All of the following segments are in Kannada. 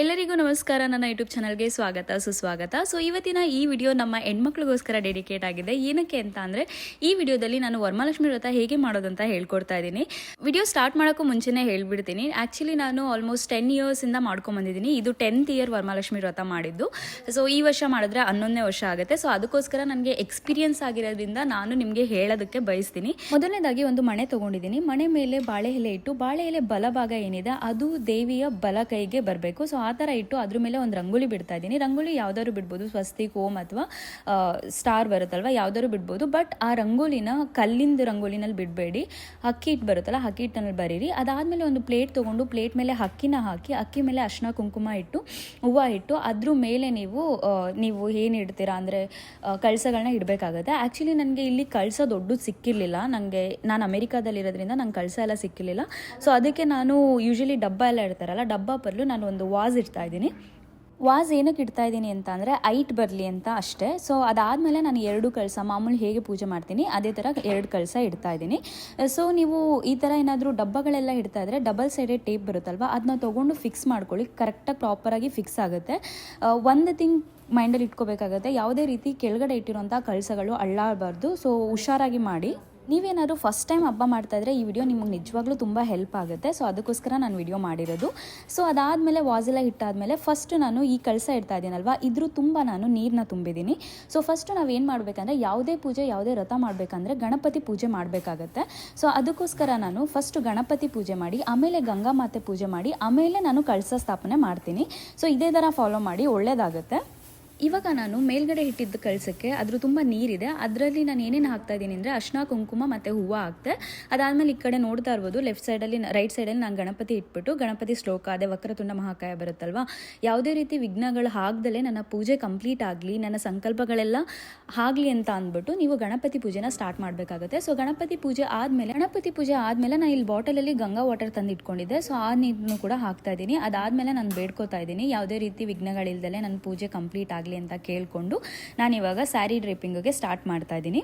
ಎಲ್ಲರಿಗೂ ನಮಸ್ಕಾರ. ನನ್ನ ಯೂಟ್ಯೂಬ್ ಚಾನಲ್ಗೆ ಸ್ವಾಗತ, ಸುಸ್ವಾಗತ. ಸೊ ಇವತ್ತಿನ ಈ ವಿಡಿಯೋ ನಮ್ಮ ಹೆಣ್ಮಕ್ಳಿಗೋಸ್ಕರ ಡೆಡಿಕೇಟ್ ಆಗಿದೆ. ಏನಕ್ಕೆ ಅಂತ ಅಂದರೆ, ಈ ವಿಡಿಯೋದಲ್ಲಿ ನಾನು ವರಮಹಾಲಕ್ಷ್ಮಿ ವ್ರತ ಹೇಗೆ ಮಾಡೋದಂತ ಹೇಳ್ಕೊಡ್ತಾ ಇದ್ದೀನಿ. ವಿಡಿಯೋ ಸ್ಟಾರ್ಟ್ ಮಾಡೋಕ್ಕೂ ಮುಂಚೆನೇ ಹೇಳ್ಬಿಡ್ತೀನಿ. ಆ್ಯಕ್ಚುಲಿ ನಾನು ಆಲ್ಮೋಸ್ಟ್ ಟೆನ್ ಇಯರ್ಸಿಂದ ಮಾಡ್ಕೊಂಬಂದಿದ್ದೀನಿ ಇದು ಟೆಂತ್ ಇಯರ್ ವರಮಹಾಲಕ್ಷ್ಮಿ ವ್ರತ ಮಾಡಿದ್ದು. ಸೊ ಈ ವರ್ಷ ಮಾಡಿದ್ರೆ ಹನ್ನೊಂದನೇ ವರ್ಷ ಆಗುತ್ತೆ. ಸೊ ಅದಕ್ಕೋಸ್ಕರ ನನಗೆ ಎಕ್ಸ್ಪೀರಿಯನ್ಸ್ ಆಗಿರೋದ್ರಿಂದ ನಾನು ನಿಮಗೆ ಹೇಳೋದಕ್ಕೆ ಬಯಸ್ತೀನಿ. ಮೊದಲನೇದಾಗಿ ಒಂದು ಮಣೆ ತೊಗೊಂಡಿದ್ದೀನಿ. ಮಣೆ ಮೇಲೆ ಬಾಳೆ ಎಲೆ ಇಟ್ಟು, ಬಾಳೆ ಎಲೆ ಬಲಭಾಗ ಏನಿದೆ, ಅದು ದೇವಿಯ ಬಲ ಕೈಗೆ ಬರಬೇಕು. ಸೊ ಆ ಥರ ಇಟ್ಟು ಅದ್ರ ಮೇಲೆ ಒಂದು ರಂಗೋಲಿ ಬಿಡ್ತಾ ಇದ್ದೀನಿ. ರಂಗೋಲಿ ಯಾವ್ದಾದ್ರು ಬಿಡ್ಬೋದು, ಸ್ವಸ್ತಿಕ್ ಓಮ್ ಅಥವಾ ಸ್ಟಾರ್ ಬರುತ್ತಲ್ವ, ಯಾವ್ದಾದ್ರು ಬಿಡ್ಬೋದು. ಬಟ್ ಆ ರಂಗೋಲಿನ ಕಲ್ಲಿಂದ ರಂಗೋಲಿನಲ್ಲಿ ಬಿಡಬೇಡಿ. ಅಕ್ಕಿ ಹಿಟ್ಟು ಬರುತ್ತಲ್ಲ ಅಕ್ಕಿ ಹಿಟ್ಟಿನಲ್ಲಿ ಬರೀರಿ. ಅದಾದಮೇಲೆ ಒಂದು ಪ್ಲೇಟ್ ತೊಗೊಂಡು ಪ್ಲೇಟ್ ಮೇಲೆ ಅಕ್ಕಿನ ಹಾಕಿ ಅಕ್ಕಿ ಮೇಲೆ ಅರ್ಶಿನ ಕುಂಕುಮ ಇಟ್ಟು, ಹೂವು ಇಟ್ಟು ಅದ್ರ ಮೇಲೆ ನೀವು ನೀವು ಏನು ಇಡ್ತೀರಾ ಅಂದರೆ ಕಳಸಗಳನ್ನ ಇಡಬೇಕಾಗತ್ತೆ. ಆ್ಯಕ್ಚುಲಿ ನನಗೆ ಇಲ್ಲಿ ಕಳಸ ದೊಡ್ಡದು ಸಿಕ್ಕಿರಲಿಲ್ಲ. ನನಗೆ ನಾನು ಅಮೆರಿಕಾದಲ್ಲಿರೋದ್ರಿಂದ ನಂಗೆ ಕಳಸ ಎಲ್ಲ ಸಿಕ್ಕಿರಲಿಲ್ಲ. ಸೊ ಅದಕ್ಕೆ ನಾನು ಯೂಶಲಿ ಡಬ್ಬ ಎಲ್ಲ ಇಡ್ತಾರಲ್ಲ, ಡಬ್ಬ ಬದಲು ನಾನು ಒಂದು ವಾಸ್ ಇಡ್ತಾ ಇದ್ದೀನಿ. ವಾಸ್ ಏನಕ್ಕೆ ಇಡ್ತಾ ಇದ್ದೀನಿ ಅಂತ ಅಂದರೆ, ಐಟ್ ಬರಲಿ ಅಂತ ಅಷ್ಟೇ. ಸೊ ಅದಾದಮೇಲೆ ನಾನು ಎರಡು ಕಳಸ, ಮಾಮೂಲಿ ಹೇಗೆ ಪೂಜೆ ಮಾಡ್ತೀನಿ, ಅದೇ ಥರ ಎರಡು ಕಳಸ ಇಡ್ತಾ ಇದ್ದೀನಿ. ಸೊ ನೀವು ಈ ಥರ ಏನಾದರೂ ಡಬ್ಬಗಳೆಲ್ಲ ಇಡ್ತಾ ಇದ್ದರೆ ಡಬಲ್ ಸೈಡೆಡ್ ಟೇಪ್ ಬರುತ್ತಲ್ವ ಅದನ್ನ ತೊಗೊಂಡು ಫಿಕ್ಸ್ ಮಾಡ್ಕೊಳ್ಳಿ ಕರೆಕ್ಟಾಗಿ ಪ್ರಾಪರಾಗಿ ಫಿಕ್ಸ್ ಆಗುತ್ತೆ. ಒಂದು ತಿಂಗ್ ಮೈಂಡಲ್ಲಿ ಇಟ್ಕೋಬೇಕಾಗತ್ತೆ, ಯಾವುದೇ ರೀತಿ ಕೆಳಗಡೆ ಇಟ್ಟಿರುವಂಥ ಕಳಸಗಳು ಅಳ್ಳಾಡಬಾರ್ದು ಸೊ ಹುಷಾರಾಗಿ ಮಾಡಿ. ನೀವೇನಾದರೂ ಫಸ್ಟ್ ಟೈಮ್ ಹಬ್ಬ ಮಾಡ್ತಾ ಇದ್ರೆ ಈ ವಿಡಿಯೋ ನಿಮಗೆ ನಿಜವಾಗ್ಲೂ ತುಂಬ ಹೆಲ್ಪ್ ಆಗುತ್ತೆ. ಸೊ ಅದಕ್ಕೋಸ್ಕರ ನಾನು ವಿಡಿಯೋ ಮಾಡಿರೋದು. ಸೊ ಅದಾದಮೇಲೆ ವಾಸೆಲ್ಲ ಇಟ್ಟಾದಮೇಲೆ ಫಸ್ಟ್ ನಾನು ಈ ಕಳಸ ಇಡ್ತಾ ಇದ್ದೀನಲ್ವ? ಇದ್ರ ತುಂಬ ನಾನು ನೀರನ್ನ ತುಂಬಿದ್ದೀನಿ. ಸೊ ಫಸ್ಟ್ ನಾವೇನು ಮಾಡಬೇಕಂದ್ರೆ ಯಾವುದೇ ಪೂಜೆ, ಯಾವುದೇ ವ್ರತ ಮಾಡಬೇಕಂದ್ರೆ ಗಣಪತಿ ಪೂಜೆ ಮಾಡಬೇಕಾಗತ್ತೆ. ಸೊ ಅದಕ್ಕೋಸ್ಕರ ನಾನು ಫಸ್ಟ್ ಗಣಪತಿ ಪೂಜೆ ಮಾಡಿ, ಆಮೇಲೆ ಗಂಗಾ ಮಾತೆ ಪೂಜೆ ಮಾಡಿ, ಆಮೇಲೆ ನಾನು ಕಳಸ ಸ್ಥಾಪನೆ ಮಾಡ್ತೀನಿ. ಸೊ ಇದೇ ಥರ ಫಾಲೋ ಮಾಡಿ ಒಳ್ಳೆಯದಾಗುತ್ತೆ ಇವಾಗ ನಾನು ಮೇಲ್ಗಡೆ ಇಟ್ಟಿದ್ದ ಕಳ್ಸೋಕ್ಕೆ ಅದ್ರ ತುಂಬ ನೀರಿದೆ. ಅದರಲ್ಲಿ ನಾನು ಏನೇನು ಹಾಕ್ತಾ ಇದ್ದೀನಿ ಅಂದರೆ ಅರ್ಶಿನ, ಕುಂಕುಮ ಮತ್ತು ಹೂವು ಹಾಕ್ತೆ. ಅದಾದಮೇಲೆ ಈ ಕಡೆ ನೋಡ್ತಾ ಇರ್ಬೋದು ಲೆಫ್ಟ್ ಸೈಡಲ್ಲಿ ರೈಟ್ ಸೈಡಲ್ಲಿ ನಾನು ಗಣಪತಿ ಇಟ್ಬಿಟ್ಟು ಗಣಪತಿ ಶ್ಲೋಕ, ಅದೇ ವಕ್ರತುಂಡ ಮಹಾಕಾಯ ಬರುತ್ತಲ್ವಾ? ಯಾವುದೇ ರೀತಿ ವಿಘ್ನಗಳು ಹಾಕ್ದಲೇ ನನ್ನ ಪೂಜೆ ಕಂಪ್ಲೀಟ್ ಆಗಲಿ, ನನ್ನ ಸಂಕಲ್ಪಗಳೆಲ್ಲ ಆಗಲಿ ಅಂತ ಅಂದ್ಬಿಟ್ಟು ನೀವು ಗಣಪತಿ ಪೂಜೆನ ಸ್ಟಾರ್ಟ್ ಮಾಡಬೇಕಾಗುತ್ತೆ. ಸೊ ಗಣಪತಿ ಪೂಜೆ ಆದಮೇಲೆ, ಗಣಪತಿ ಪೂಜೆ ಆದಮೇಲೆ ನಾನು ಇಲ್ಲಿ ಬಾಟಲಲ್ಲಿ ಗಂಗಾ ವಾಟರ್ ತಂದು ಇಟ್ಕೊಂಡಿದ್ದೆ ಸೊ ಆ ನೀರನ್ನು ಕೂಡ ಹಾಕ್ತಾ ಇದ್ದೀನಿ. ಅದಾದಮೇಲೆ ನಾನು ಬೇಡ್ಕೋತಾ ಇದ್ದೀನಿ. ಯಾವುದೇ ರೀತಿ ವಿಘ್ನಗಳಿಲ್ದಲೆ ನನ್ನ ಪೂಜೆ ಕಂಪ್ಲೀಟ್ ಆಗಲಿ ಅಂತ ಕೇಳಿಕೊಂಡು ನಾನು ಇವಾಗ ಸ್ಯಾರಿ ಡ್ರೇಪಿಂಗಿಗೆ ಸ್ಟಾರ್ಟ್ ಮಾಡ್ತಾ ಇದ್ದೀನಿ.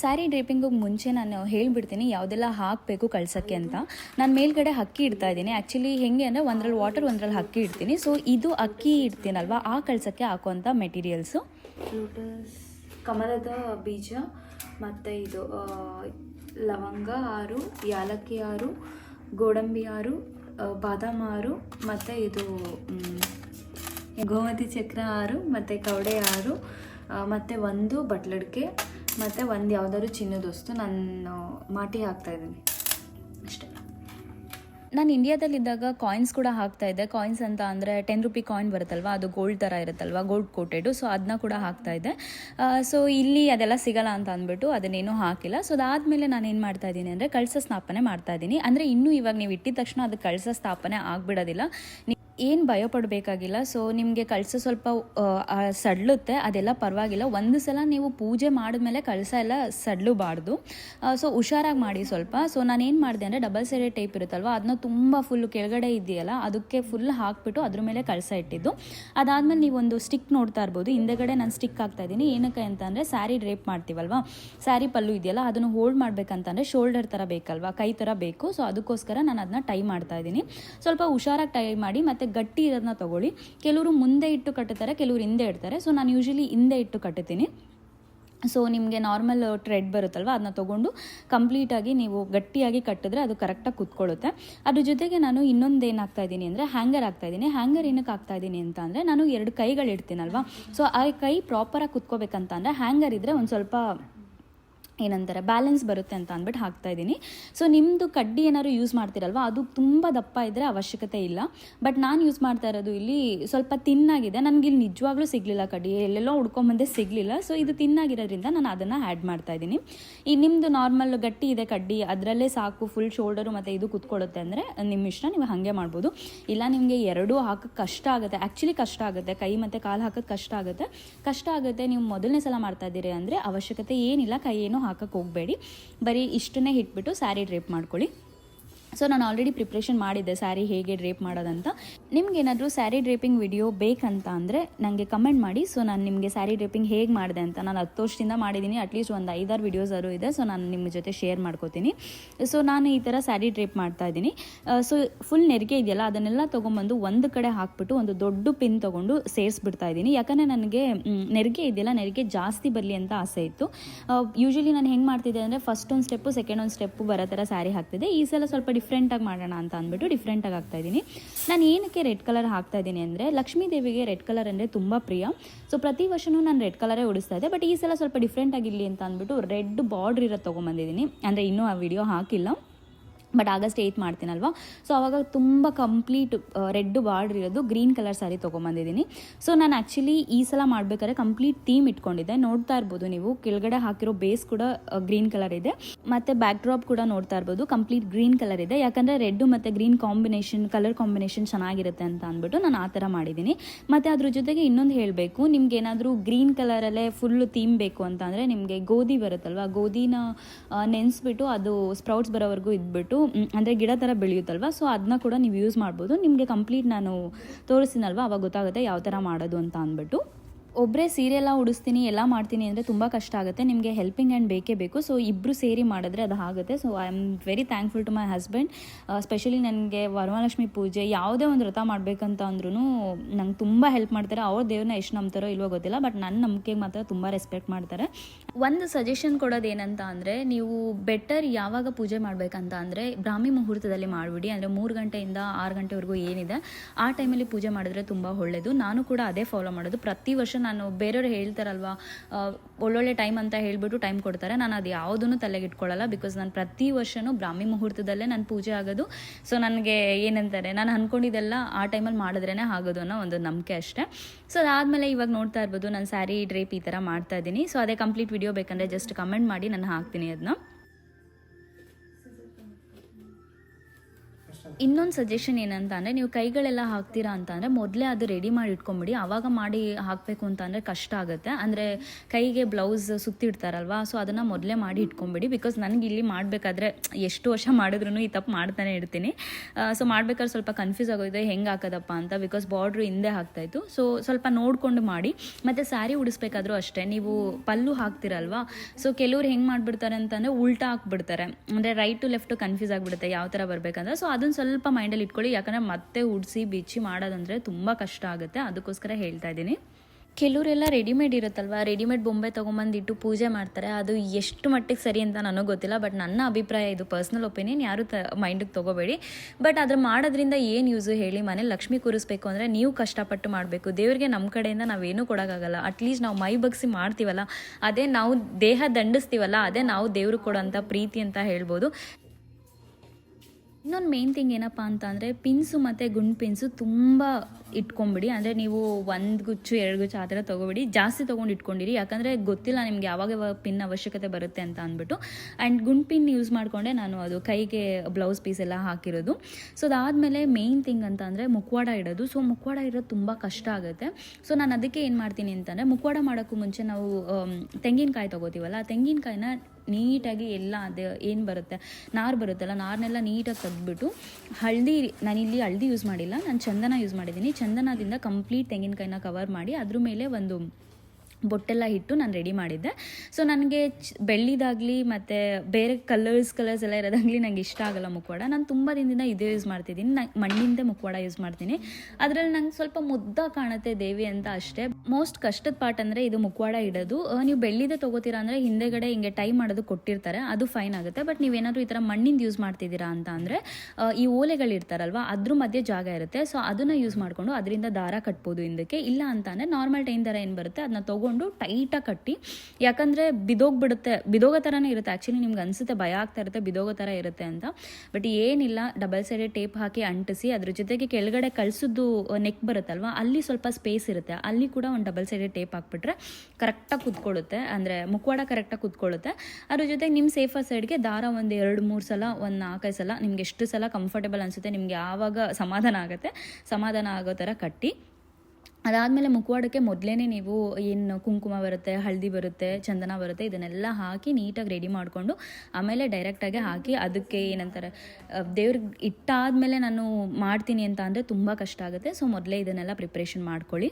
ಸ್ಯಾರಿ ಡ್ರೇಪಿಂಗಿಗೆ ಮುಂಚೆ ನಾನು ಹೇಳಿಬಿಡ್ತೀನಿ, ಯಾವುದೆಲ್ಲ ಹಾಕಬೇಕು ಕಳ್ಸೋಕ್ಕೆ ಅಂತ. ನಾನು ಮೇಲ್ಗಡೆ ಅಕ್ಕಿ ಇಡ್ತಾ ಇದ್ದೀನಿ. ಆ್ಯಕ್ಚುಲಿ ಹೆಂಗೆ ಅಂದರೆ ಒಂದ್ರಲ್ಲಿ ವಾಟರ್ ಒಂದ್ರಲ್ಲಿ ಅಕ್ಕಿ ಇಡ್ತೀನಿ. ಸೊ ಇದು ಅಕ್ಕಿ ಇಡ್ತೀನಲ್ವಾ, ಆ ಕಳ್ಸೋಕ್ಕೆ ಹಾಕುವಂಥ ಮೆಟೀರಿಯಲ್ಸು ಲೋಟಸ್ ಕಮಲದ ಬೀಜ, ಮತ್ತು ಇದು ಲವಂಗ ಆರು, ಯಾಲಕ್ಕಿ ಆರು, ಗೋಡಂಬಿ ಆರು ಬಾದಾಮ ಆರು, ಮತ್ತು ಇದು ಗೋಮತಿ ಚಕ್ರ ಆರು, ಮತ್ತು ಕವಡೆ ಆರು ಮತ್ತು ಒಂದು ಬಟ್ಲಡ್ಕೆ, ಮತ್ತು ಒಂದು ಯಾವುದಾದ್ರು ಚಿನ್ನದ ವಸ್ತು ನಾನು ಮಾಟಿ ಹಾಕ್ತಾ ಇದ್ದೀನಿ. ಅಷ್ಟೇ. ನಾನು ಇಂಡಿಯಾದಲ್ಲಿದ್ದಾಗ ಕಾಯಿನ್ಸ್ ಕೂಡ ಹಾಕ್ತಾ ಇದ್ದೆ. ಕಾಯಿನ್ಸ್ ಅಂತ ಅಂದರೆ ಟೆನ್ ರುಪಿ ಕಾಯಿನ್ ಬರುತ್ತಲ್ವ? ಅದು ಗೋಲ್ಡ್ ಥರ ಇರುತ್ತಲ್ವ? ಗೋಲ್ಡ್ ಕೋಟೆಡು ಸೊ ಅದನ್ನ ಕೂಡ ಹಾಕ್ತಾ ಇದ್ದೆ. ಸೊ ಇಲ್ಲಿ ಅದೆಲ್ಲ ಸಿಗಲ್ಲ ಅಂತ ಅಂದ್ಬಿಟ್ಟು ಅದನ್ನೇನೂ ಹಾಕಿಲ್ಲ. ಸೊ ಅದಾದಮೇಲೆ ನಾನು ಏನು ಮಾಡ್ತಾ ಇದ್ದೀನಿ ಅಂದರೆ ಕಳಸ ಸ್ಥಾಪನೆ ಮಾಡ್ತಾ ಇದ್ದೀನಿ. ಅಂದರೆ ಇನ್ನೂ ಇವಾಗ ನೀವು ಇಟ್ಟಿದ ತಕ್ಷಣ ಅದು ಕಳಸ ಸ್ಥಾಪನೆ ಆಗಿಬಿಡೋದಿಲ್ಲ. ಏನು ಭಯ ಪಡಬೇಕಾಗಿಲ್ಲ ಸೊ ನಿಮಗೆ ಕಳಸ ಸ್ವಲ್ಪ ಸಡ್ಲುತ್ತೆ, ಅದೆಲ್ಲ ಪರವಾಗಿಲ್ಲ. ಒಂದು ಸಲ ನೀವು ಪೂಜೆ ಮಾಡಿದ್ಮೇಲೆ ಕಳಸ ಎಲ್ಲ ಸಡ್ಲಬಾರ್ದು. ಸೊ ಹುಷಾರಾಗಿ ಮಾಡಿ ಸ್ವಲ್ಪ. ಸೊ ನಾನು ಏನು ಮಾಡಿದೆ ಅಂದರೆ ಡಬಲ್ ಸೈಡೆಡ್ ಟೈಪ್ ಇರುತ್ತಲ್ವ ಅದನ್ನ ತುಂಬ ಫುಲ್ ಕೆಳಗಡೆ ಇದೆಯಲ್ಲ ಅದಕ್ಕೆ ಫುಲ್ ಹಾಕ್ಬಿಟ್ಟು ಅದ್ರ ಮೇಲೆ ಕಳಸ ಇಟ್ಟಿದ್ದು. ಅದಾದಮೇಲೆ ಒಂದು ಸ್ಟಿಕ್ ನೋಡ್ತಾ ಇರ್ಬೋದು. ಹಿಂದೆಗಡೆ ನಾನು ಸ್ಟಿಕ್ ಹಾಕ್ತಾ ಇದ್ದೀನಿ. ಏನಕ್ಕೆ ಅಂತಂದರೆ ಸ್ಯಾರಿ ಡ್ರೇಪ್ ಮಾಡ್ತೀವಲ್ವ? ಸ್ಯಾರಿ ಪಲ್ಲು ಇದೆಯಲ್ಲ, ಅದನ್ನು ಹೋಲ್ಡ್ ಮಾಡಬೇಕಂತಂದರೆ ಶೋಲ್ಡರ್ ಥರ ಬೇಕಲ್ವ? ಕೈ ಥರ ಬೇಕು. ಸೊ ಅದಕ್ಕೋಸ್ಕರ ನಾನು ಅದನ್ನ ಟೈ ಮಾಡ್ತಾ ಇದ್ದೀನಿ. ಸ್ವಲ್ಪ ಹುಷಾರಾಗಿ ಟೈ ಮಾಡಿ ಮತ್ತು ಗಟ್ಟಿ ಇರೋದನ್ನ ತಗೊಳ್ಳಿ. ಕೆಲವರು ಮುಂದೆ ಇಟ್ಟು ಕಟ್ಟುತ್ತಾರೆ ಕೆಲವರು ಹಿಂದೆ ಇಡ್ತಾರೆ. ಸೊ ನಾನು ಯೂಶಲಿ ಹಿಂದೆ ಇಟ್ಟು ಕಟ್ಟುತ್ತೀನಿ ಸೊ ನಿಮಗೆ ನಾರ್ಮಲ್ ಟ್ರೆಡ್ ಬರುತ್ತಲ್ವ ಅದನ್ನ ತೊಗೊಂಡು ಕಂಪ್ಲೀಟಾಗಿ ನೀವು ಗಟ್ಟಿಯಾಗಿ ಕಟ್ಟಿದ್ರೆ ಅದು ಕರೆಕ್ಟಾಗಿ ಕುತ್ಕೊಳ್ಳುತ್ತೆ. ಅದ್ರ ಜೊತೆಗೆ ನಾನು ಇನ್ನೊಂದು ಏನು ಹಾಕ್ತಾ ಇದ್ದೀನಿ ಅಂದರೆ ಹ್ಯಾಂಗರ್ ಆಗ್ತಾ ಇದ್ದೀನಿ ಹ್ಯಾಂಗರ್ ಏನಕ್ಕೆ ಆಗ್ತಾ ಇದ್ದೀನಿ ಅಂತ ಅಂದರೆ ನಾನು ಎರಡು ಕೈಗಳು ಇಡ್ತೀನಲ್ವ ಸೊ ಆ ಕೈ ಪ್ರಾಪರಾಗಿ ಕುತ್ಕೋಬೇಕಂತ ಅಂದರೆ ಹ್ಯಾಂಗರ್ ಇದ್ದರೆ ಒಂದು ಸ್ವಲ್ಪ ಏನಂತಾರೆ ಬ್ಯಾಲೆನ್ಸ್ ಬರುತ್ತೆ ಅಂತ ಅಂದ್ಬಿಟ್ಟು ಹಾಕ್ತಾ ಇದ್ದೀನಿ. ಸೊ ನಿಮ್ಮದು ಕಡ್ಡಿ ಏನಾದ್ರು ಯೂಸ್ ಮಾಡ್ತಿರಲ್ವ? ಅದು ತುಂಬ ದಪ್ಪ ಇದ್ದರೆ ಅವಶ್ಯಕತೆ ಇಲ್ಲ. ಬಟ್ ನಾನು ಯೂಸ್ ಮಾಡ್ತಾ ಇರೋದು ಇಲ್ಲಿ ಸ್ವಲ್ಪ ತಿನ್ನಾಗಿದೆ. ನನಗೆ ಇಲ್ಲಿ ನಿಜವಾಗ್ಲೂ ಸಿಗಲಿಲ್ಲ ಕಡ್ಡಿ. ಎಲ್ಲೆಲ್ಲೋ ಹುಡ್ಕೊಂಬಂದೆ ಸಿಗಲಿಲ್ಲ. ಸೊ ಇದು ತಿನ್ನಾಗಿರೋದ್ರಿಂದ ನಾನು ಅದನ್ನು ಆ್ಯಡ್ ಮಾಡ್ತಾ ಇದ್ದೀನಿ. ಈ ನಿಮ್ಮದು ನಾರ್ಮಲ್ ಗಟ್ಟಿ ಇದೆ ಕಡ್ಡಿ. ಅದರಲ್ಲೇ ಸಾಕು ಫುಲ್ ಶೋಲ್ಡರು ಮತ್ತು ಇದು ಕುತ್ಕೊಳ್ಳುತ್ತೆ ಅಂದರೆ ನಿಮ್ಮ ಇಷ್ಟ. ನೀವು ಹಾಗೆ ಮಾಡ್ಬೋದು. ಇಲ್ಲ, ನಿಮಗೆ ಎರಡೂ ಹಾಕೋಕ್ಕೆ ಕಷ್ಟ ಆಗುತ್ತೆ. ಆ್ಯಕ್ಚುಲಿ ಕಷ್ಟ ಆಗುತ್ತೆ. ಕೈ ಮತ್ತು ಕಾಲು ಹಾಕೋಕ್ಕೆ ಕಷ್ಟ ಆಗುತ್ತೆ. ಕಷ್ಟ ಆಗುತ್ತೆ. ನೀವು ಮೊದಲನೇ ಸಲ ಮಾಡ್ತಾ ಇದ್ದೀರಿ ಅಂದರೆ ಅವಶ್ಯಕತೆ ಏನಿಲ್ಲ. ಕೈ ಏನು ಹಾಕಕ್ಕೆ ಹೋಗಬೇಡಿ. ಬರೀ ಇಷ್ಟನ್ನೇ ಇಟ್ಬಿಟ್ಟು ಸ್ಯಾರಿ ಡ್ರೇಪ್ ಮಾಡ್ಕೊಳ್ಳಿ. ಸೊ ನಾನು ಆಲ್ರೆಡಿ ಪ್ರಿಪ್ರೇಷನ್ ಮಾಡಿದ್ದೆ ಸ್ಯಾರಿ ಹೇಗೆ ಡ್ರೇಪ್ ಮಾಡೋದಂತ. ನಿಮ್ಗೆ ಏನಾದರೂ ಸ್ಯಾರಿ ಡ್ರೇಪಿಂಗ್ ವಿಡಿಯೋ ಬೇಕಂತ ಅಂದರೆ ನನಗೆ ಕಮೆಂಟ್ ಮಾಡಿ. ಸೊ ನಾನು ನಿಮಗೆ ಸ್ಯಾರಿ ಡ್ರೇಪಿಂಗ್ ಹೇಗೆ ಮಾಡಿದೆ ಅಂತ ನಾನು ಹತ್ತು ವರ್ಷದಿಂದ ಮಾಡಿದ್ದೀನಿ ಅಟ್ಲೀಸ್ಟ್ ಒಂದು ಐದಾರು ವಿಡಿಯೋಸ್ ಅವರು ಇದೆ. ಸೊ ನಾನು ನಿಮ್ಮ ಜೊತೆ ಶೇರ್ ಮಾಡ್ಕೋತೀನಿ. ಸೊ ನಾನು ಈ ಥರ ಸ್ಯಾರಿ ಡ್ರೇಪ್ ಮಾಡ್ತಾ ಇದ್ದೀನಿ. ಸೊ ಫುಲ್ ನೆರಿಗೆ ಇದೆಯಲ್ಲ, ಅದನ್ನೆಲ್ಲ ತೊಗೊಂಬಂದು ಒಂದು ಕಡೆ ಹಾಕ್ಬಿಟ್ಟು ಒಂದು ದೊಡ್ಡ ಪಿನ್ ತೊಗೊಂಡು ಸೇರಿಸ್ಬಿಡ್ತಾ ಇದ್ದೀನಿ. ಯಾಕಂದರೆ ನನಗೆ ನೆರಿಗೆ ಇದೆಯಲ್ಲ, ನೆರಿಗೆ ಜಾಸ್ತಿ ಬರಲಿ ಅಂತ ಆಸೆ ಇತ್ತು. ಯೂಶಲಿ ನಾನು ಹೆಂಗೆ ಮಾಡ್ತಿದ್ದೆ ಅಂದರೆ ಫಸ್ಟ್ ಒಂದು ಸ್ಟೆಪ್ಪು ಸೆಕೆಂಡ್ ಒಂದು ಸ್ಟೆಪ್ಪು ಬರೋ ಥರ ಸ್ಯಾರಿ ಹಾಕ್ತಿದ್ದೆ. ಈ ಸಲ ಸ್ವಲ್ಪ ಡಿಫ್ರೆಂಟಾಗಿ ಮಾಡೋಣ ಅಂತ ಅಂದ್ಬಿಟ್ಟು ಡಿಫ್ರೆಂಟಾಗಿ ಹಾಕ್ತಾ ಇದ್ದೀನಿ. ನಾನು ಏನಕ್ಕೆ ರೆಡ್ ಕಲರ್ ಹಾಕ್ತಾ ಇದ್ದೀನಿ ಅಂದರೆ ಲಕ್ಷ್ಮೀ ದೇವಿಗೆ ರೆಡ್ ಕಲರ್ ಅಂದರೆ ತುಂಬ ಪ್ರಿಯ. ಸೊ ಪ್ರತಿ ವರ್ಷವೂ ನಾನು ರೆಡ್ ಕಲರೇ ಉಡಿಸ್ತಾ ಇದ್ದೆ. ಬಟ್ ಈ ಸಲ ಸ್ವಲ್ಪ ಡಿಫ್ರೆಂಟ್ ಆಗಿರಲಿ ಅಂತ ಅಂದ್ಬಿಟ್ಟು ರೆಡ್ ಬಾರ್ಡ್ರ್ ಇರೋದು ತೊಗೊಂಬಂದಿದ್ದೀನಿ. ಅಂದರೆ ಇನ್ನೂ ಆ ವಿಡಿಯೋ ಹಾಕಿಲ್ಲ. ಬಟ್ ಆಗಸ್ಟ್ ಏಯ್ತ್ ಮಾಡ್ತೀನಲ್ವಾ? ಸೊ ಅವಾಗ ತುಂಬ ಕಂಪ್ಲೀಟ್ ರೆಡ್ ಬಾರ್ಡ್ರ್ ಇರೋದು ಗ್ರೀನ್ ಕಲರ್ ಸ್ಯಾರಿ ತೊಗೊಂಬಂದಿದ್ದೀನಿ. ಸೊ ನಾನು ಆ್ಯಕ್ಚುಲಿ ಈ ಸಲ ಮಾಡಬೇಕಾದ್ರೆ ಕಂಪ್ಲೀಟ್ ಥೀಮ್ ಇಟ್ಕೊಂಡಿದ್ದೆ. ನೋಡ್ತಾ ಇರ್ಬೋದು ನೀವು. ಕೆಳಗಡೆ ಹಾಕಿರೋ ಬೇಸ್ ಕೂಡ ಗ್ರೀನ್ ಕಲರ್ ಇದೆ. ಮತ್ತು ಬ್ಯಾಕ್ ಡ್ರಾಪ್ ಕೂಡ ನೋಡ್ತಾ ಇರ್ಬೋದು. ಕಂಪ್ಲೀಟ್ ಗ್ರೀನ್ ಕಲರ್ ಇದೆ. ಯಾಕಂದರೆ ರೆಡ್ಡು ಮತ್ತು ಗ್ರೀನ್ ಕಾಂಬಿನೇಷನ್ ಕಲರ್ ಕಾಂಬಿನೇಷನ್ ಚೆನ್ನಾಗಿರುತ್ತೆ ಅಂತ ಅಂದ್ಬಿಟ್ಟು ನಾನು ಆ ಥರ ಮಾಡಿದ್ದೀನಿ. ಮತ್ತು ಅದ್ರ ಜೊತೆಗೆ ಇನ್ನೊಂದು ಹೇಳಬೇಕು. ನಿಮ್ಗೆ ಏನಾದರೂ ಗ್ರೀನ್ ಕಲರಲ್ಲೇ ಫುಲ್ಲು ಥೀಮ್ ಬೇಕು ಅಂತ ಅಂದರೆ ನಿಮಗೆ ಗೋಧಿ ಬರುತ್ತಲ್ವ? ಗೋಧಿನ ನೆನೆಸ್ಬಿಟ್ಟು ಅದು ಸ್ಪ್ರೌಟ್ಸ್ ಬರೋವರೆಗೂ ಇದ್ಬಿಟ್ಟು ಅಂದರೆ ಗಿಡ ಥರ ಬೆಳೆಯುತ್ತಲ್ವ? ಸೊ ಅದನ್ನ ಕೂಡ ನೀವು ಯೂಸ್ ಮಾಡ್ಬೋದು. ನಿಮಗೆ ಕಂಪ್ಲೀಟ್ ನಾನು ತೋರಿಸ್ತೀನಲ್ವ ಅವಾಗ ಗೊತ್ತಾಗುತ್ತೆ ಯಾವ ಥರ ಮಾಡೋದು ಅಂತ ಅಂದ್ಬಿಟ್ಟು. ಒಬ್ಬರೇ ಸೀರೆ ಎಲ್ಲ ಉಡಿಸ್ತೀನಿ, ಎಲ್ಲ ಮಾಡ್ತೀನಿ ಅಂದರೆ ತುಂಬ ಕಷ್ಟ ಆಗುತ್ತೆ. ನಿಮಗೆ ಹೆಲ್ಪಿಂಗ್ ಆ್ಯಂಡ್ ಬೇಕೇ ಬೇಕು. ಸೊ ಇಬ್ಬರು ಸೇರಿ ಮಾಡಿದ್ರೆ ಅದು ಆಗುತ್ತೆ. So I am very thankful to my husband specially ನನಗೆ ವರಮಹಾಲಕ್ಷ್ಮಿ ಪೂಜೆ ಯಾವುದೇ ಒಂದು ವ್ರತ ಮಾಡಬೇಕಂತ ಅಂದ್ರೂ ನಂಗೆ ತುಂಬ ಹೆಲ್ಪ್ ಮಾಡ್ತಾರೆ. ಅವ್ರ ದೇವ್ರನ್ನ ಎಷ್ಟು ನಂಬ್ತಾರೋ ಇಲ್ವೋ ಗೊತ್ತಿಲ್ಲ ಬಟ್ ನನ್ನ ನಂಬಿಕೆಗೆ ಮಾತ್ರ ತುಂಬ ರೆಸ್ಪೆಕ್ಟ್ ಮಾಡ್ತಾರೆ. ಒಂದು ಸಜೆಷನ್ ಕೊಡೋದು ಏನಂತ ಅಂದರೆ, ನೀವು ಬೆಟರ್ ಯಾವಾಗ ಪೂಜೆ ಮಾಡಬೇಕಂತ ಅಂದರೆ, ಬ್ರಾಹ್ಮಿ ಮುಹೂರ್ತದಲ್ಲಿ ಮಾಡಿಬಿಡಿ. ಅಂದರೆ ಮೂರು ಗಂಟೆಯಿಂದ ಆರು ಗಂಟೆವರೆಗೂ ಏನಿದೆ, ಆ ಟೈಮಲ್ಲಿ ಪೂಜೆ ಮಾಡಿದ್ರೆ ತುಂಬ ಒಳ್ಳೆಯದು ನಾನು ಕೂಡ ಅದೇ ಫಾಲೋ ಮಾಡೋದು. ಪ್ರತಿ ವರ್ಷ ನಾನು ಬೇರೆಯವ್ರು ಹೇಳ್ತಾರಲ್ವಾ ಒಳ್ಳೊಳ್ಳೆ ಟೈಮ್ ಅಂತ ಹೇಳಿಬಿಟ್ಟು ಟೈಮ್ ಕೊಡ್ತಾರೆ. ನಾನು ಅದು ಯಾವುದನ್ನು ತಲೆಗೆ ಇಟ್ಕೊಳ್ಳಲ್ಲ ಬಿಕಾಸ್ ನಾನು ಪ್ರತಿ ವರ್ಷವೂ ಬ್ರಾಹ್ಮಿ ಮುಹೂರ್ತದಲ್ಲೇ ನಾನು ಪೂಜೆ ಆಗೋದು. ಸೊ ನನಗೆ ಏನಂತಾರೆ, ನಾನು ಅಂದ್ಕೊಂಡಿದ್ದೆಲ್ಲ ಆ ಟೈಮಲ್ಲಿ ಮಾಡಿದ್ರೇ ಆಗೋದು ಅನ್ನೋ ಒಂದು ನಂಬಿಕೆ ಅಷ್ಟೇ. ಸೊ ಅದಾದಮೇಲೆ ಇವಾಗ ನೋಡ್ತಾ ಇರ್ಬೋದು, ನಾನು ಸ್ಯಾರಿ ಡ್ರೇಪ್ ಈ ಥರ ಮಾಡ್ತಾ ಇದ್ದೀನಿ. ಸೊ ಅದೇ ಕಂಪ್ಲೀಟ್ ವಿಡಿಯೋ ಬೇಕಂದರೆ ಜಸ್ಟ್ ಕಮೆಂಟ್ ಮಾಡಿ, ನಾನು ಹಾಕ್ತೀನಿ ಅದನ್ನ ಇನ್ನೊಂದು ಸಜೆಷನ್ ಏನಂತ ಅಂದರೆ, ನೀವು ಕೈಗಳೆಲ್ಲ ಹಾಕ್ತೀರಾ ಅಂತ ಅಂದರೆ, ಮೊದಲೇ ಅದು ರೆಡಿ ಮಾಡಿ ಇಟ್ಕೊಂಬಿಡಿ. ಆವಾಗ ಮಾಡಿ ಹಾಕಬೇಕು ಅಂತ ಅಂದರೆ ಕಷ್ಟ ಆಗುತ್ತೆ. ಅಂದರೆ ಕೈಗೆ ಬ್ಲೌಸ್ ಸುತ್ತಿಡ್ತಾರಲ್ವಾ ಸೊ ಅದನ್ನು ಮೊದಲೇ ಮಾಡಿ ಇಟ್ಕೊಂಬಿಡಿ. ಬಿಕಾಸ್ ನನಗೆ ಇಲ್ಲಿ ಮಾಡಬೇಕಾದ್ರೆ ಎಷ್ಟು ವರ್ಷ ಮಾಡಿದ್ರು ಈ ತಪ್ಪು ಮಾಡ್ತಾನೆ ಇರ್ತೀನಿ. ಸೊ ಮಾಡ್ಬೇಕಾದ್ರೆ ಸ್ವಲ್ಪ ಕನ್ಫ್ಯೂಸ್ ಆಗೋಯ್ತು. ಹೆಂಗೆ ಹಾಕೋದಪ್ಪ ಅಂತ. ಬಿಕಾಸ್ ಬಾರ್ಡ್ರು ಹಿಂದೆ ಹಾಕ್ತಾಯಿತ್ತು ಸೊ ಸ್ವಲ್ಪ ನೋಡಿಕೊಂಡು ಮಾಡಿ. ಮತ್ತು ಸ್ಯಾರಿ ಉಡಿಸ್ಬೇಕಾದ್ರೂ ಅಷ್ಟೇ. ನೀವು ಪಲ್ಲು ಹಾಕ್ತಿರಲ್ವಾ ಸೊ ಕೆಲವ್ರು ಹೆಂಗೆ ಮಾಡಿಬಿಡ್ತಾರೆ ಅಂತಂದರೆ ಉಲ್ಟಾ ಹಾಕ್ಬಿಡ್ತಾರೆ. ಅಂದರೆ ರೈಟ್ ಟು ಲೆಫ್ಟು ಕನ್ಫ್ಯೂಸ್ ಆಗಿಬಿಡುತ್ತೆ ಯಾವ ಥರ ಬರಬೇಕಂದ್ರೆ. ಸೊ ಅದನ್ನು ಸ್ವಲ್ಪ ಮೈಂಡಲ್ಲಿ ಇಟ್ಕೊಳ್ಳಿ. ಯಾಕಂದರೆ ಮತ್ತೆ ಉಡಿಸಿ, ಬಿಚ್ಚಿ ಮಾಡೋದಂದರೆ ತುಂಬ ಕಷ್ಟ ಆಗುತ್ತೆ. ಅದಕ್ಕೋಸ್ಕರ ಹೇಳ್ತಾ ಇದ್ದೀನಿ. ಕೆಲವರೆಲ್ಲ ರೆಡಿಮೇಡ್ ಇರುತ್ತಲ್ವ? ರೆಡಿಮೇಡ್ ಬೊಂಬೆ ತೊಗೊಂಬಂದಿಟ್ಟು ಪೂಜೆ ಮಾಡ್ತಾರೆ. ಅದು ಎಷ್ಟು ಮಟ್ಟಿಗೆ ಸರಿ ಅಂತ ನನಗೆ ಗೊತ್ತಿಲ್ಲ. ಬಟ್ ನನ್ನ ಅಭಿಪ್ರಾಯ ಇದು. ಪರ್ಸ್ನಲ್ ಒಪಿನಿಯನ್ ಯಾರು ತ ಮೈಂಡಿಗೆ ತೊಗೋಬೇಡಿ. ಬಟ್ ಅದ್ರ ಮಾಡೋದ್ರಿಂದ ಏನು ಯೂಸು ಹೇಳಿ ಮನೆ ಲಕ್ಷ್ಮಿ ಕೂರಿಸ್ಬೇಕು ಅಂದರೆ ನೀವು ಕಷ್ಟಪಟ್ಟು ಮಾಡಬೇಕು. ದೇವರಿಗೆ ನಮ್ಮ ಕಡೆಯಿಂದ ನಾವೇನೂ ಕೊಡೋಕ್ಕಾಗಲ್ಲ. ಅಟ್ಲೀಸ್ಟ್ ನಾವು ಮೈ ಬಗ್ಸಿ ಮಾಡ್ತೀವಲ್ಲ. ಅದೇ ನಾವು ದೇಹ ದಂಡಿಸ್ತೀವಲ್ಲ. ಅದೇ ನಾವು ದೇವ್ರಿಗೆ ಕೊಡೋಂಥ ಪ್ರೀತಿ ಅಂತ ಹೇಳ್ಬೋದು. ಇನ್ನೊಂದು ಮೇನ್ ಥಿಂಗ್ ಏನಪ್ಪ ಅಂತ ಪಿನ್ಸು ಮತ್ತು ಗುಂಡು ಪಿನ್ಸು ತುಂಬ ಇಟ್ಕೊಂಬಿಡಿ. ಅಂದರೆ ನೀವು ಒಂದು ಗುಚ್ಚು, ಎರಡು ಗುಚ್ಚು ಆ ಥರ ತೊಗೊಬಿಡಿ. ಜಾಸ್ತಿ ತೊಗೊಂಡು ಇಟ್ಕೊಂಡಿರಿ. ಯಾಕಂದರೆ ಗೊತ್ತಿಲ್ಲ ನಿಮ್ಗೆ ಯಾವಾಗ ಯಾವಾಗ ಪಿನ್ ಅವಶ್ಯಕತೆ ಬರುತ್ತೆ ಅಂತ ಅಂದ್ಬಿಟ್ಟು. ಆ್ಯಂಡ್ ಗುಂಡ್ ಪಿನ್ ಯೂಸ್ ಮಾಡಿಕೊಂಡೆ ನಾನು ಅದು ಕೈಗೆ ಬ್ಲೌಸ್ ಪೀಸ್ ಎಲ್ಲ ಹಾಕಿರೋದು. ಸೊ ಅದಾದಮೇಲೆ ಮೇಯ್ನ್ ಥಿಂಗ್ ಅಂತ ಅಂದರೆ ಮುಖವಾಡ ಇಡೋದು. ಸೊ ಮುಖವಾಡ ಇಡೋದು ತುಂಬ ಕಷ್ಟ ಆಗುತ್ತೆ. ಸೊ ನಾನು ಅದಕ್ಕೆ ಏನು ಮಾಡ್ತೀನಿ ಅಂತಂದರೆ ಮುಖವಾಡ ಮಾಡೋಕ್ಕೂ ಮುಂಚೆ ನಾವು ತೆಂಗಿನಕಾಯಿ ತೊಗೋತೀವಲ್ಲ ತೆಂಗಿನಕಾಯಿನ ನೀಟಾಗಿ ಎಲ್ಲ ಅದು ಏನು ಬರುತ್ತೆ, ನಾರು ಬರುತ್ತಲ್ಲ ನಾರನ್ನೆಲ್ಲ ನೀಟಾಗಿ ತೆಗೆದ್ಬಿಟ್ಟು ಹಳದಿ ನಾನಿಲ್ಲಿ ಹಳದಿ ಯೂಸ್ ಮಾಡಿಲ್ಲ, ನಾನು ಚಂದನ ಯೂಸ್ ಮಾಡಿದ್ದೀನಿ ಚಂದನದಿಂದ ಕಂಪ್ಲೀಟ್ ತೆಂಗಿನಕಾಯಿನ ಕವರ್ ಮಾಡಿ ಅದ್ರ ಮೇಲೆ ಒಂದು ಬೊಟ್ಟೆಲ್ಲ ಇಟ್ಟು ನಾನು ರೆಡಿ ಮಾಡಿದ್ದೆ. ಸೊ ನನಗೆ ಬೆಳ್ಳಿದಾಗಲಿ ಮತ್ತು ಬೇರೆ ಕಲರ್ಸ್ ಕಲರ್ಸ್ ಎಲ್ಲ ಇರೋದಾಗಲಿ ನಂಗೆ ಇಷ್ಟ ಆಗಲ್ಲ ಮುಖವಾಡ ನಾನು ತುಂಬ ದಿನದಿಂದ ಇದೇ ಯೂಸ್ ಮಾಡ್ತಿದ್ದೀನಿ. ನಾನು ಮಣ್ಣಿಂದೇ ಮುಖವಾಡ ಯೂಸ್ ಮಾಡ್ತೀನಿ. ಅದರಲ್ಲಿ ನಂಗೆ ಸ್ವಲ್ಪ ಮುದ್ದ ಕಾಣುತ್ತೆ ದೇವಿ ಅಂತ ಅಷ್ಟೇ. ಮೋಸ್ಟ್ ಕಷ್ಟದ ಪಾರ್ಟ್ ಅಂದರೆ ಇದು ಮುಖವಾಡ ಇಡೋದು. ನೀವು ಬೆಳ್ಳಿದೆ ತೊಗೋತೀರಾ ಅಂದರೆ ಹಿಂದೆಗಡೆ ಹಿಂಗೆ ಟೈ ಮಾಡೋದು ಕೊಟ್ಟಿರ್ತಾರೆ. ಅದು ಫೈನ್ ಆಗುತ್ತೆ. ಬಟ್ ನೀವೇನಾದರೂ ಈ ಥರ ಮಣ್ಣಿಂದ ಯೂಸ್ ಮಾಡ್ತಿದ್ದೀರಾ ಅಂತ ಅಂದರೆ ಈ ಓಲೆಗಳಿರ್ತಾರಲ್ವ ಅದ್ರ ಮಧ್ಯೆ ಜಾಗ ಇರುತ್ತೆ. ಸೊ ಅದನ್ನು ಯೂಸ್ ಮಾಡಿಕೊಂಡು ಅದರಿಂದ ದಾರ ಕಟ್ಬೋದು ಹಿಂದಕ್ಕೆ. ಇಲ್ಲ ಅಂತ ಅಂದರೆ ನಾರ್ಮಲ್ ಟೈನ್ ಥರ ಏನು ಬರುತ್ತೆ ಅದನ್ನ ತೊಗೊಂಡು ಟೈಟಾಗಿ ಕಟ್ಟಿ. ಯಾಕಂದರೆ ಬಿದೋಗ್ಬಿಡುತ್ತೆ, ಬಿದೋಗೋ ಥರನೇ ಇರುತ್ತೆ. ಆ್ಯಕ್ಚುಲಿ ನಿಮ್ಗೆ ಅನಿಸುತ್ತೆ, ಭಯ ಆಗ್ತಾ ಇರುತ್ತೆ, ಬಿದೋಗೋ ಥರ ಇರುತ್ತೆ ಅಂತ. ಬಟ್ ಏನಿಲ್ಲ ಡಬಲ್ ಸೈಡೆಡ್ ಟೇಪ್ ಹಾಕಿ ಅಂಟಿಸಿ, ಅದ್ರ ಜೊತೆಗೆ ಕೆಳಗಡೆ ಕಳಿಸಿದ್ದು ನೆಕ್ ಬರುತ್ತಲ್ವಾ, ಅಲ್ಲಿ ಸ್ವಲ್ಪ ಸ್ಪೇಸ್ ಇರುತ್ತೆ. ಅಲ್ಲಿ ಕೂಡ ಒಂದು ಡಬಲ್ ಸೈಡೆಡ್ ಟೇಪ್ ಹಾಕ್ಬಿಟ್ರೆ ಕರೆಕ್ಟಾಗಿ ಕುತ್ಕೊಳ್ಳುತ್ತೆ ಅಂದರೆ ಮುಖವಾಡ ಕರೆಕ್ಟಾಗಿ ಕುತ್ಕೊಳ್ಳುತ್ತೆ ಅದ್ರ ಜೊತೆಗೆ ನಿಮ್ಮ ಸೇಫರ್ ಸೈಡ್ಗೆ ದಾರ ಒಂದು ಎರಡು, ಮೂರು ಸಲ, ಒಂದು ನಾಲ್ಕೈದು ಸಲ, ನಿಮ್ಗೆ ಎಷ್ಟು ಸಲ ಕಂಫರ್ಟೇಬಲ್ ಅನಿಸುತ್ತೆ, ನಿಮ್ಗೆ ಯಾವಾಗ ಸಮಾಧಾನ ಆಗುತ್ತೆ, ಸಮಾಧಾನ ಆಗೋ ಥರ ಕಟ್ಟಿ. ಅದಾದಮೇಲೆ ಮುಖವಾಡಕ್ಕೆ ಮೊದಲೇ ನೀವು ಏನು ಕುಂಕುಮ ಬರುತ್ತೆ, ಹಳದಿ ಬರುತ್ತೆ, ಚಂದನ ಬರುತ್ತೆ, ಇದನ್ನೆಲ್ಲ ಹಾಕಿ ನೀಟಾಗಿ ರೆಡಿ ಮಾಡಿಕೊಂಡು ಆಮೇಲೆ ಡೈರೆಕ್ಟಾಗಿ ಹಾಕಿ ಅದಕ್ಕೆ ಏನಂತಾರೆ ದೇವ್ರಿಗೆ ಇಟ್ಟಾದಮೇಲೆ ನಾನು ಮಾಡ್ತೀನಿ ಅಂತ ಅಂದರೆ ತುಂಬ ಕಷ್ಟ ಆಗುತ್ತೆ. ಸೊ ಮೊದಲೇ ಇದನ್ನೆಲ್ಲ ಪ್ರಿಪ್ರೇಷನ್ ಮಾಡ್ಕೊಳ್ಳಿ.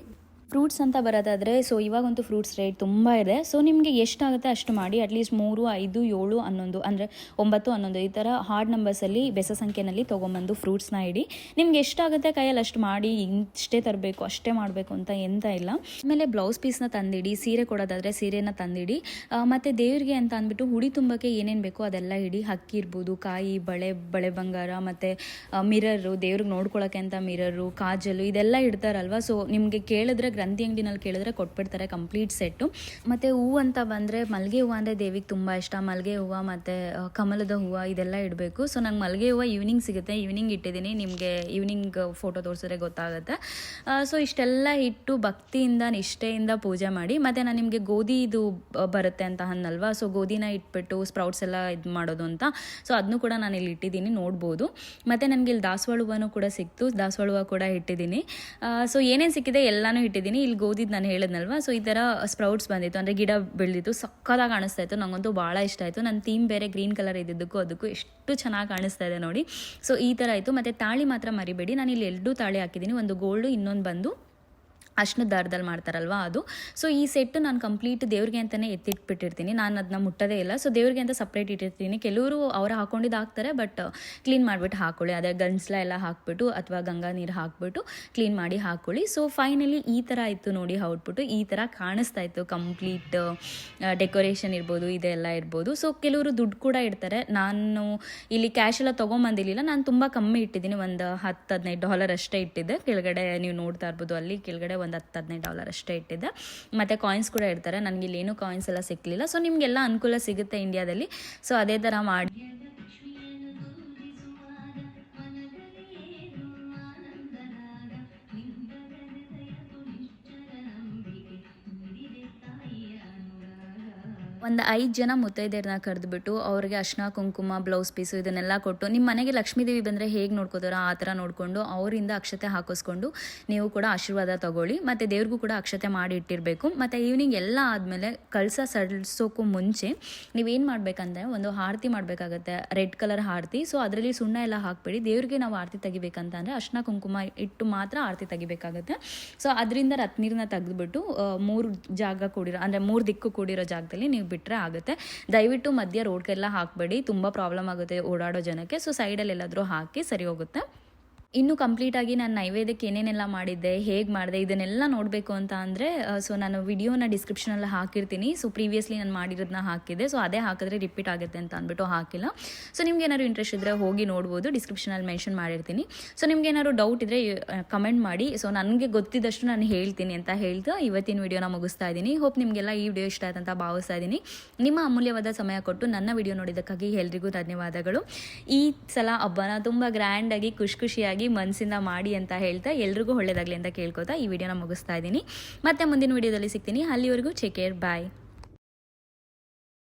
ಫ್ರೂಟ್ಸ್ ಅಂತ ಬರೋದಾದರೆ, ಸೊ ಇವಾಗಂತೂ ಫ್ರೂಟ್ಸ್ ರೇಟ್ ತುಂಬ ಇದೆ. ಸೊ ನಿಮಗೆ ಎಷ್ಟಾಗುತ್ತೆ ಅಷ್ಟು ಮಾಡಿ ಅಟ್ಲೀಸ್ಟ್ ಮೂರು, ಐದು, ಏಳು, ಹನ್ನೊಂದು, ಅಂದರೆ ಒಂಬತ್ತು, ಹನ್ನೊಂದು, ಈ ಥರ ಹಾರ್ಡ್ ನಂಬರ್ಸಲ್ಲಿ ಬೆಸ ಸಂಖ್ಯೆನಲ್ಲಿ ತೊಗೊಂಬಂದು ಫ್ರೂಟ್ಸ್ನ ಇಡಿ. ನಿಮ್ಗೆ ಎಷ್ಟಾಗುತ್ತೆ ಕೈಯಲ್ಲಿ ಅಷ್ಟು ಮಾಡಿ, ಇಷ್ಟೇ ತರಬೇಕು, ಅಷ್ಟೇ ಮಾಡಬೇಕು ಅಂತ ಎಂತ ಇಲ್ಲ. ಆಮೇಲೆ ಬ್ಲೌಸ್ ಪೀಸ್ನ ತಂದಿಡಿ, ಸೀರೆ ಕೊಡೋದಾದರೆ ಸೀರೆನ ತಂದಿಡಿ. ಮತ್ತು ದೇವ್ರಿಗೆ ಅಂತ ಅಂದ್ಬಿಟ್ಟು ಹುಡಿ ತುಂಬಕ್ಕೆ ಏನೇನು ಬೇಕೋ ಅದೆಲ್ಲ ಇಡಿ. ಅಕ್ಕಿ ಇರ್ಬೋದು, ಕಾಯಿ, ಬಳೆ ಬಳೆ ಬಂಗಾರ, ಮತ್ತು ಮಿರರು ದೇವ್ರಿಗೆ ನೋಡ್ಕೊಳ್ಳೋಕ್ಕೆ ಅಂತ ಮಿರರು ಕಾಜಲು, ಇದೆಲ್ಲ ಇಡ್ತಾರಲ್ವ? ಸೊ ನಿಮಗೆ ಕೇಳಿದ್ರೆ ಗ್ರಂಥಿ ಅಂಗಡಿನಲ್ಲಿ ಕೇಳಿದ್ರೆ ಕೊಟ್ಬಿಡ್ತಾರೆ ಕಂಪ್ಲೀಟ್ ಸೆಟ್ಟು. ಮತ್ತು ಹೂವು ಅಂತ ಬಂದರೆ ಮಲ್ಲಿಗೆ ಹೂವು ಅಂದರೆ ದೇವಿಗೆ ತುಂಬ ಇಷ್ಟ. ಮಲ್ಲಿಗೆ ಹೂವು ಮತ್ತು ಕಮಲದ ಹೂವು ಇದೆಲ್ಲ ಇಡಬೇಕು. ಸೊ ನಂಗೆ ಮಲ್ಲಿಗೆ ಹೂವು ಈವ್ನಿಂಗ್ ಸಿಗುತ್ತೆ. ಈವ್ನಿಂಗ್ ಇಟ್ಟಿದ್ದೀನಿ. ನಿಮಗೆ ಈವ್ನಿಂಗ್ ಫೋಟೋ ತೋರಿಸಿದ್ರೆ ಗೊತ್ತಾಗುತ್ತೆ. ಸೊ ಇಷ್ಟೆಲ್ಲ ಇಟ್ಟು ಭಕ್ತಿಯಿಂದ, ನಿಷ್ಠೆಯಿಂದ ಪೂಜೆ ಮಾಡಿ. ಮತ್ತು ನಾನು ನಿಮಗೆ ಗೋಧಿ ಇದು ಬರುತ್ತೆ ಅಂತ ಅನ್ನಲ್ವಾ? ಸೊ ಗೋಧಿನ ಇಟ್ಬಿಟ್ಟು ಸ್ಪ್ರೌಟ್ಸ್ ಎಲ್ಲ ಇದು ಮಾಡೋದು ಅಂತ. ಸೊ ಅದನ್ನು ಕೂಡ ನಾನು ಇಲ್ಲಿ ಇಟ್ಟಿದ್ದೀನಿ. ನೋಡ್ಬೋದು. ಮತ್ತು ನನಗೆ ಇಲ್ಲಿ ದಾಸವಾಳ ಹೂವನೂ ಕೂಡ ಸಿಕ್ತು. ದಾಸವಾಳ ಹೂವು ಕೂಡ ಇಟ್ಟಿದ್ದೀನಿ. ಸೊ ಏನೇನು ಸಿಕ್ಕಿದೆ ಎಲ್ಲಾನು ಇಟ್ಟಿದ್ದೀನಿ. ಇಲ್ಲಿ ಗೋಧಿದ್ ನಾನು ಹೇಳಿದ್ನಲ್ವಾ? ಸೊ ಈ ಥರ ಸ್ಪ್ರೌಟ್ಸ್ ಬಂದಿತ್ತು. ಅಂದರೆ ಗಿಡ ಬೆಳೆದಿತ್ತು. ಸಕ್ಕತ್ತಾಗಿ ಕಾಣಿಸ್ತಾ ಇತ್ತು. ನನಗಂತೂ ಭಾಳ ಇಷ್ಟ ಆಯಿತು. ನನ್ನ ಥೀಮ್ ಬೇರೆ ಗ್ರೀನ್ ಕಲರ್ ಇದ್ದಿದ್ದಕ್ಕೂ ಅದಕ್ಕೂ ಎಷ್ಟು ಚೆನ್ನಾಗಿ ಕಾಣಿಸ್ತಾ ಇದೆ ನೋಡಿ. ಸೊ ಈ ಥರ ಆಯಿತು. ಮತ್ತು ತಾಳಿ ಮಾತ್ರ ಮರಿಬೇಡಿ. ನಾನು ಇಲ್ಲಿ ಎರಡೂ ತಾಳಿ ಹಾಕಿದ್ದೀನಿ. ಒಂದು ಗೋಲ್ಡು ಇನ್ನೊಂದು ಬಂದು ಅಷ್ಟು ದಾರದಲ್ಲಿ ಮಾಡ್ತಾರಲ್ವ ಅದು. ಸೊ ಈ ಸೆಟ್ಟು ನಾನು ಕಂಪ್ಲೀಟ್ ದೇವ್ರಿಗೆ ಅಂತಲೇ ಎತ್ತಿಟ್ಬಿಟ್ಟಿರ್ತೀನಿ. ನಾನು ಅದನ್ನ ಮುಟ್ಟೋದೇ ಇಲ್ಲ. ಸೊ ದೇವ್ರಿಗೆ ಅಂತ ಸಪ್ರೇಟ್ ಇಟ್ಟಿರ್ತೀನಿ. ಕೆಲವರು ಅವ್ರು ಹಾಕೊಂಡಿದ್ದು ಹಾಕ್ತಾರೆ ಬಟ್ ಕ್ಲೀನ್ ಮಾಡಿಬಿಟ್ಟು ಹಾಕೊಳ್ಳಿ. ಅದೇ ಗನ್ಸ್ಲ ಎಲ್ಲ ಹಾಕ್ಬಿಟ್ಟು ಅಥವಾ ಗಂಗಾ ನೀರು ಹಾಕ್ಬಿಟ್ಟು ಕ್ಲೀನ್ ಮಾಡಿ ಹಾಕೊಳ್ಳಿ. ಸೊ ಫೈನಲಿ ಈ ಥರ ಇತ್ತು ನೋಡಿ ಹೊಟ್ಬಿಟ್ಟು ಈ ಥರ ಕಾಣಿಸ್ತಾ ಇತ್ತು. ಕಂಪ್ಲೀಟ್ ಡೆಕೋರೇಷನ್ ಇರ್ಬೋದು, ಇದೆಲ್ಲ ಇರ್ಬೋದು. ಸೊ ಕೆಲವರು ದುಡ್ಡು ಕೂಡ ಇಡ್ತಾರೆ. ನಾನು ಇಲ್ಲಿ ಕ್ಯಾಶ್ ಎಲ್ಲ ತೊಗೊಂಬಂದಿರಲಿಲ್ಲ. ನಾನು ತುಂಬ ಕಮ್ಮಿ ಇಟ್ಟಿದ್ದೀನಿ. ಒಂದು ಹತ್ತು ಹದಿನೈದು ಡಾಲರ್ ಅಷ್ಟೇ ಇಟ್ಟಿದ್ದೆ. ಕೆಳಗಡೆ ನೀವು ನೋಡ್ತಾ ಇರ್ಬೋದು. ಅಲ್ಲಿ ಕೆಳಗಡೆ ಒಂದು ಹತ್ತು ಹದಿನೈದು ಡಾಲರ್ ಅಷ್ಟೇ ಇಟ್ಟಿದ್ದೆ. ಮತ್ತು ಕಾಯಿನ್ಸ್ ಕೂಡ ಇಡ್ತಾರೆ. ನನಗೆ ಇಲ್ಲೇನು ಕಾಯಿನ್ಸ್ ಎಲ್ಲ ಸಿಕ್ಕಲಿಲ್ಲ ಸೊ ನಿಮಗೆಲ್ಲ ಅನುಕೂಲ ಸಿಗುತ್ತೆ ಇಂಡಿಯಾದಲ್ಲಿ ಸೊ ಅದೇ ಥರ ಮಾಡಿ. ಒಂದು ಐದು ಜನ ಮುತ್ತೈದೆಯರನ್ನ ಕರೆದುಬಿಟ್ಟು ಅವ್ರಿಗೆ ಅರ್ಶಿನ ಕುಂಕುಮ ಬ್ಲೌಸ್ ಪೀಸು ಇದನ್ನೆಲ್ಲ ಕೊಟ್ಟು ನಿಮ್ಮ ಮನೆಗೆ ಲಕ್ಷ್ಮೀದೇವಿ ಬಂದರೆ ಹೇಗೆ ನೋಡ್ಕೋತಾರೋ ಆ ಥರ ನೋಡಿಕೊಂಡು ಅವರಿಂದ ಅಕ್ಷತೆ ಹಾಕಿಸ್ಕೊಂಡು ನೀವು ಕೂಡ ಆಶೀರ್ವಾದ ತಗೊಳ್ಳಿ. ಮತ್ತು ದೇವ್ರಿಗೂ ಕೂಡ ಅಕ್ಷತೆ ಮಾಡಿ ಇಟ್ಟಿರಬೇಕು. ಮತ್ತು ಈವ್ನಿಂಗ್ ಎಲ್ಲ ಆದಮೇಲೆ ಕಳಸ ಸಡಿಸೋಕ್ಕೂ ಮುಂಚೆ ನೀವೇನು ಮಾಡಬೇಕಂದ್ರೆ ಒಂದು ಆರತಿ ಮಾಡಬೇಕಾಗತ್ತೆ, ರೆಡ್ ಕಲರ್ ಆರತಿ ಸೊ ಅದರಲ್ಲಿ ಸುಣ್ಣ ಎಲ್ಲ ಹಾಕಬೇಡಿ. ದೇವ್ರಿಗೆ ನಾವು ಆರತಿ ತೆಗಿಬೇಕಂತಂದರೆ ಅರ್ಶಿನ ಕುಂಕುಮ ಇಟ್ಟು ಮಾತ್ರ ಆರತಿ ತೆಗಿಬೇಕಾಗತ್ತೆ. ಸೊ ಅದರಿಂದ ರತ್ನೀರನ್ನ ತೆಗೆದುಬಿಟ್ಟು ಮೂರು ಜಾಗ ಕೂಡಿರೋ, ಅಂದರೆ ಮೂರು ದಿಕ್ಕು ಕೂಡಿರೋ ಜಾಗದಲ್ಲಿ ನೀವು ಬಿಟ್ಟರೆ ಆಗುತ್ತೆ. ದಯವಿಟ್ಟು ಮಧ್ಯ ರೋಡ್ಗೆಲ್ಲ ಹಾಕಬೇಡಿ. ತುಂಬ ಪ್ರಾಬ್ಲಮ್ ಆಗುತ್ತೆ ಓಡಾಡೋ ಜನಕ್ಕೆ. ಸೊ ಸೈಡಲ್ಲಿ ಎಲ್ಲಾದರೂ ಹಾಕಿ ಸರಿ ಹೋಗುತ್ತೆ. ಇನ್ನು ಕಂಪ್ಲೀಟಾಗಿ ನಾನು ನೈವೇದ್ಯಕ್ಕೆ ಏನೇನೆಲ್ಲ ಮಾಡಿದ್ದೆ, ಹೇಗೆ ಮಾಡಿದೆ, ಇದನ್ನೆಲ್ಲ ನೋಡಬೇಕು ಅಂತ ಅಂದರೆ ಸೊ ನಾನು ವಿಡಿಯೋನ ಡಿಸ್ಕ್ರಿಪ್ಷನಲ್ಲಿ ಹಾಕಿರ್ತೀನಿ. ಸೊ ಪ್ರೀವಿಯಸ್ಲಿ ನಾನು ಮಾಡಿರೋದನ್ನ ಹಾಕಿದ್ದೆ. ಸೊ ಅದೇ ಹಾಕಿದ್ರೆ ರಿಪೀಟ್ ಆಗುತ್ತೆ ಅಂತ ಅಂದ್ಬಿಟ್ಟು ಹಾಕಿಲ್ಲ. ಸೊ ನಿಮ್ಗೆ ಏನಾದ್ರು ಇಂಟ್ರೆಸ್ಟ್ ಇದ್ದರೆ ಹೋಗಿ ನೋಡ್ಬೋದು. ಡಿಸ್ಕ್ರಿಪ್ಷನಲ್ಲಿ ಮೆನ್ಷನ್ ಮಾಡಿರ್ತೀನಿ. ಸೊ ನಿಮ್ಗೆ ಏನಾದ್ರು ಡೌಟ್ ಇದ್ದರೆ ಕಮೆಂಟ್ ಮಾಡಿ. ಸೊ ನನಗೆ ಗೊತ್ತಿದ್ದಷ್ಟು ನಾನು ಹೇಳ್ತೀನಿ ಅಂತ ಹೇಳ್ತಾ ಇವತ್ತಿನ ವಿಡಿಯೋನ ಮುಗಿಸ್ತಾ ಇದ್ದೀನಿ. ಹೋಪ್ ನಿಮಗೆಲ್ಲ ಈ ವಿಡಿಯೋ ಇಷ್ಟ ಆಯ್ತು ಅಂತ ಭಾವಿಸ್ತಾ ಇದ್ದೀನಿ. ನಿಮ್ಮ ಅಮೂಲ್ಯವಾದ ಸಮಯ ಕೊಟ್ಟು ನನ್ನ ವಿಡಿಯೋ ನೋಡಿದ್ದಕ್ಕಾಗಿ ಎಲ್ರಿಗೂ ಧನ್ಯವಾದಗಳು. ಈ ಸಲ ಹಬ್ಬನ ತುಂಬ ಗ್ರ್ಯಾಂಡಾಗಿ ಖುಷಿ ಖುಷಿಯಾಗಿ ಮನಸ್ಸಿಂದ ಮಾಡಿ ಅಂತ ಹೇಳ್ತಾ ಎಲ್ರಿಗೂ ಒಳ್ಳೇದಾಗಲಿ ಅಂತ ಕೇಳ್ಕೊತಾ ಈ ವಿಡಿಯೋನ ಮುಗಿಸ್ತಾ ಇದ್ದೀನಿ. ಮತ್ತೆ ಮುಂದಿನ ವಿಡಿಯೋದಲ್ಲಿ ಸಿಗ್ತೀನಿ. ಅಲ್ಲಿವರೆಗೂ ಚೆಕ್ ಕೇರ್ ಬಾಯ್